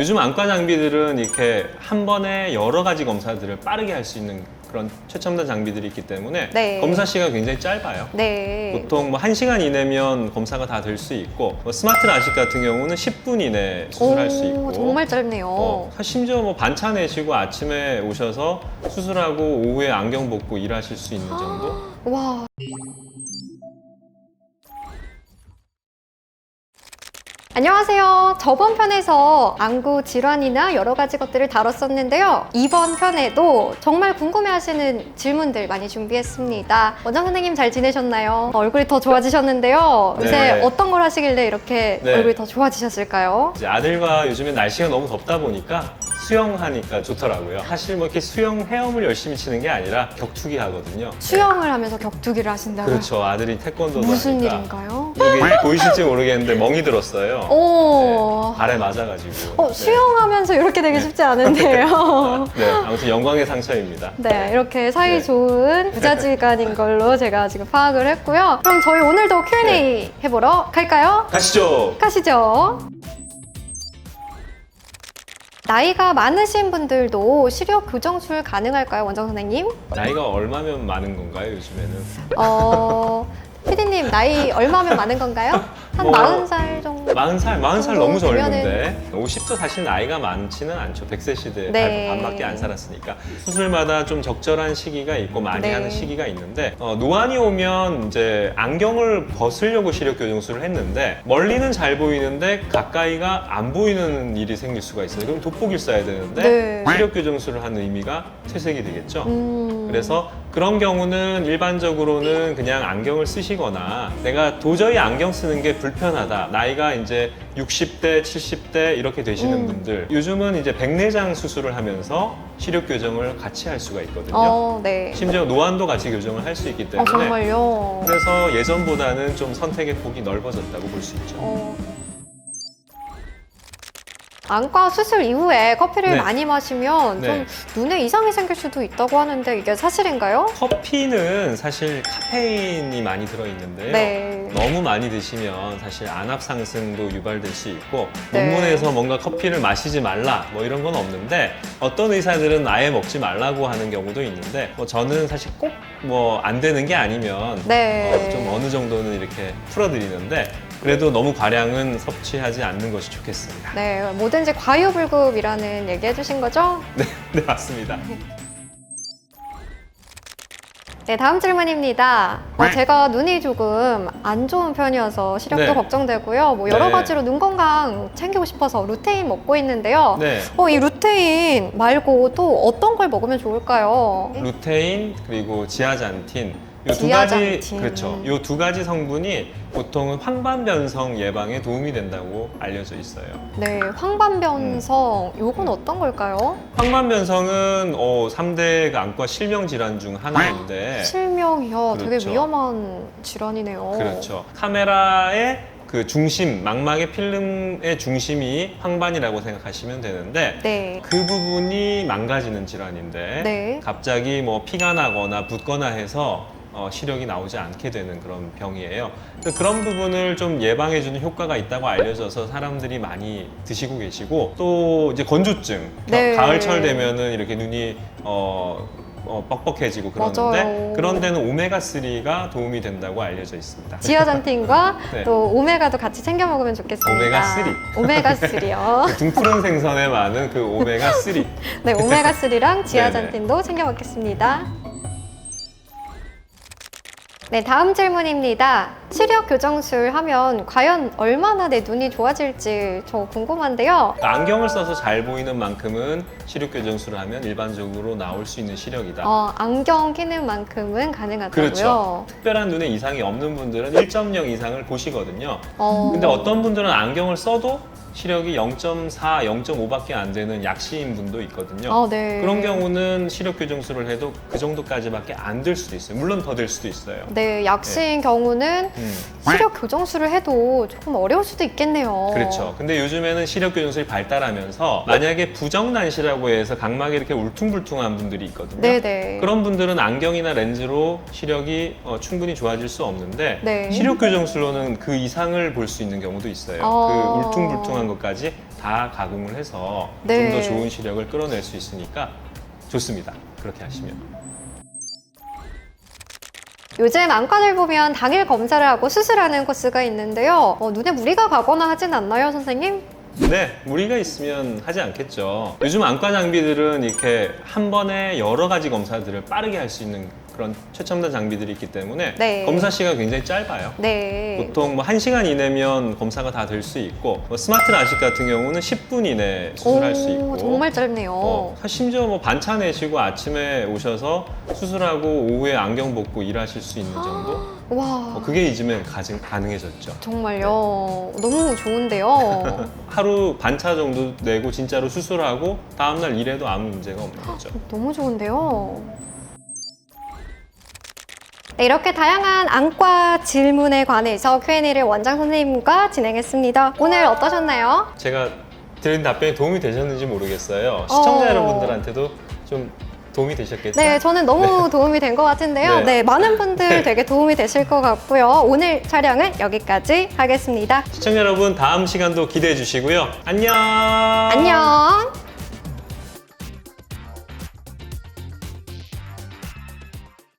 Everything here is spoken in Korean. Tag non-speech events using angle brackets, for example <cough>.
요즘 안과 장비들은 이렇게 한 번에 여러 가지 검사들을 빠르게 할 수 있는 그런 최첨단 장비들이 있기 때문에 네. 검사 시간이 굉장히 짧아요. 네. 보통 뭐 1시간 이내면 검사가 다 될 수 있고 뭐 스마트 라식 같은 경우는 10분 이내 수술할 수 있고 정말 짧네요. 어, 심지어 뭐 반차 내시고 아침에 오셔서 수술하고 오후에 안경 벗고 일하실 수 있는 정도? <gasps> 와. 안녕하세요. 저번 편에서 안구 질환이나 여러 가지 것들을 다뤘었는데요. 이번 편에도 정말 궁금해하시는 질문들 많이 준비했습니다. 원장 선생님 잘 지내셨나요? 얼굴이 더 좋아지셨는데요. 요새 네. 어떤 걸 하시길래 이렇게 네. 얼굴이 더 좋아지셨을까요? 이제 아들과 요즘에 날씨가 너무 덥다 보니까 수영하니까 좋더라고요. 사실 뭐 이렇게 수영 헤엄을 열심히 치는 게 아니라 격투기 하거든요. 수영을 하면서 격투기를 하신다고요? 그렇죠. 아들이 태권도도 무슨 하니까. 일인가요? 여기 보이실지 모르겠는데 멍이 들었어요. 오. 네, 발에 맞아가지고. 어, 네. 수영하면서 이렇게 되기 쉽지 않은데요. <laughs> 네, 아무튼 영광의 상처입니다. 네, 이렇게 사이 네. 좋은 부자지간인 걸로 제가 지금 파악을 했고요. 그럼 저희 오늘도 Q&A 네. 해보러 갈까요? 가시죠. 가시죠. 나이가 많으신 분들도 시력 교정술 가능할까요, 원장 선생님? 나이가 얼마면 많은 건가요, 요즘에는? 어, 피디님 나이 얼마면 많은 건가요? <laughs> 한 뭐, 40살 정도? 40살, 40살 정도 너무 되면은- 젊은데 50도 사실 나이가 많지는 않죠. 100세 시대에 네. 반밖에 안 살았으니까 수술마다 좀 적절한 시기가 있고 많이 네. 하는 시기가 있는데 어, 노안이 오면 이제 안경을 벗으려고 시력 교정술을 했는데 멀리는 잘 보이는데 가까이가 안 보이는 일이 생길 수가 있어요. 그럼 돋보기를 써야 되는데 네. 시력 교정술을 하는 의미가 퇴색이 되겠죠. 음. 그래서 그런 경우는 일반적으로는 그냥 안경을 쓰시거나 내가 도저히 안경 쓰는 게 불 편하다. 나이가 이제 60대, 70대 이렇게 되시는 음. 분들. 요즘은 이제 백내장 수술을 하면서 시력 교정을 같이 할 수가 있거든요. 어, 네. 심지어 노안도 같이 교정을 할 수 있기 어, 때문에 정말요? 그래서 예전보다는 좀 선택의 폭이 넓어졌다고 볼 수 있죠. 어. 안과 수술 이후에 커피를 네. 많이 마시면 네. 좀 눈에 이상이 생길 수도 있다고 하는데 이게 사실인가요? 커피는 사실 카페인이 많이 들어있는데요. 네. 너무 많이 드시면 사실 안압 상승도 유발될 수 있고 네. 논문에서 뭔가 커피를 마시지 말라 뭐 이런 건 없는데 어떤 의사들은 아예 먹지 말라고 하는 경우도 있는데 뭐 저는 사실 꼭 뭐 안 되는 게 아니면 네. 어, 좀 어느 정도는 이렇게 풀어드리는데 그래도 너무 과량은 섭취하지 않는 것이 좋겠습니다. 네, 뭐든지 과유불급이라는 얘기 해주신 거죠? 네, <laughs> 네 맞습니다. 네, 다음 질문입니다. 어, 제가 눈이 조금 안 좋은 편이어서 시력도 네. 걱정되고요. 뭐 여러 네. 가지로 눈 건강 챙기고 싶어서 루테인 먹고 있는데요. 네. 어, 이 루테인 말고 또 어떤 걸 먹으면 좋을까요? 루테인 그리고 지아잔틴 요 두. 가지 그렇죠. 요 두 가지 성분이 보통은 황반 변성 예방에 도움이 된다고 알려져 있어요. 네, 황반변성 요건 어떤 걸까요? 황반 변성은 어, 3대 안과 실명 질환 중 하나인데 실명이요. 되게 네. 그렇죠. 위험한 질환이네요. 그렇죠. 카메라의 그 중심, 망막의 필름의 중심이 황반이라고 생각하시면 되는데 네. 그 부분이 망가지는 질환인데 네. 갑자기 뭐 피가 나거나 붓거나 해서 어, 시력이 나오지 않게 되는 그런 병이에요. 그런 부분을 좀 예방해주는 효과가 있다고 알려져서 사람들이 많이 드시고 계시고 또 이제 건조증 겨- 네. 가을철 되면은 이렇게 눈이 어, 어, 뻑뻑해지고 그러는데 맞아요. 그런 데는 오메가 3가 도움이 된다고 알려져 있습니다. 지아잔틴과 <laughs> 네. 또 오메가도 같이 챙겨 먹으면 좋겠습니다. 오메가 3. 오메가 3요. <laughs> 그 등푸른 생선에 많은 그 오메가 3. 네, <laughs> 오메가 3랑 지아잔틴도 챙겨 먹겠습니다. 네, 다음 질문입니다. 시력 교정술 하면 과연 얼마나 내 눈이 좋아질지 저 궁금한데요. 안경을 써서 잘 보이는 만큼은 시력 교정술을 하면 일반적으로 나올 수 있는 시력이다. 어, 안경 끼는 만큼은 가능하다고요. 그렇죠. 특별한 눈에 이상이 없는 분들은 1.0 이상을 보시거든요. 어, 근데 어떤 분들은 안경을 써도 시력이 0.4, 0.5밖에 안 되는 약시인 분도 있거든요. 아, 네. 그런 경우는 시력 교정술을 해도 그 정도까지밖에 안될 수도 있어요. 물론 더될 수도 있어요. 네, 약시인 경우는 음. 시력 교정술을 해도 조금 어려울 수도 있겠네요. 그렇죠. 근데 요즘에는 시력 교정술이 발달하면서 만약에 부정난시라고 해서 각막이 이렇게 울퉁불퉁한 분들이 있거든요. 네 네. 그런 분들은 안경이나 렌즈로 시력이 어, 충분히 좋아질 수 없는데 네. 시력 교정술로는 그 이상을 볼 수 있는 경우도 있어요. 아. 그 울퉁불퉁한 것까지 다 가공을 해서 네. 좀 더 좋은 시력을 끌어낼 수 있으니까 좋습니다. 그렇게 하시면. 요즘 안과를 보면 당일 검사를 하고 수술하는 코스가 있는데요. 어, 눈에 무리가 가거나 하진 않나요, 선생님? 네, 무리가 있으면 하지 않겠죠. 요즘 안과 장비들은 이렇게 한 번에 여러 가지 검사들을 빠르게 할 수 있는 그런 최첨단 장비들이 있기 때문에 네. 검사 시간 굉장히 짧아요. 네. 보통 뭐 1시간 이내면 검사가 다 될 수 있고 뭐 스마트 라식 같은 경우는 10분 이내 수술할 수 있고 정말 짧네요. 어, 심지어 뭐 반차 내시고 아침에 오셔서 수술하고 오후에 안경 벗고 일하실 수 있는 정도? 와. 어, 그게 요즘엔 가능, 가능해졌죠. 정말요. 너무 좋은데요. <laughs> 하루 반차 정도 내고 진짜로 수술하고 다음날 일해도 아무 문제가 없는 거죠. 너무 좋은데요. 네, 이렇게 다양한 안과 질문에 관해서 Q&A를 원장 선생님과 진행했습니다. 오늘 어떠셨나요? 제가 드린 답변이 도움이 되셨는지 모르겠어요. 시청자 어. 여러분들한테도 좀 도움이 되셨겠죠? 네, 저는 너무 도움이 된 것 같은데요. 네. 네, 많은 분들 네. 되게 도움이 되실 것 같고요. 오늘 촬영은 여기까지 하겠습니다. 시청자 여러분 다음 시간도 기대해 주시고요. 안녕. 안녕!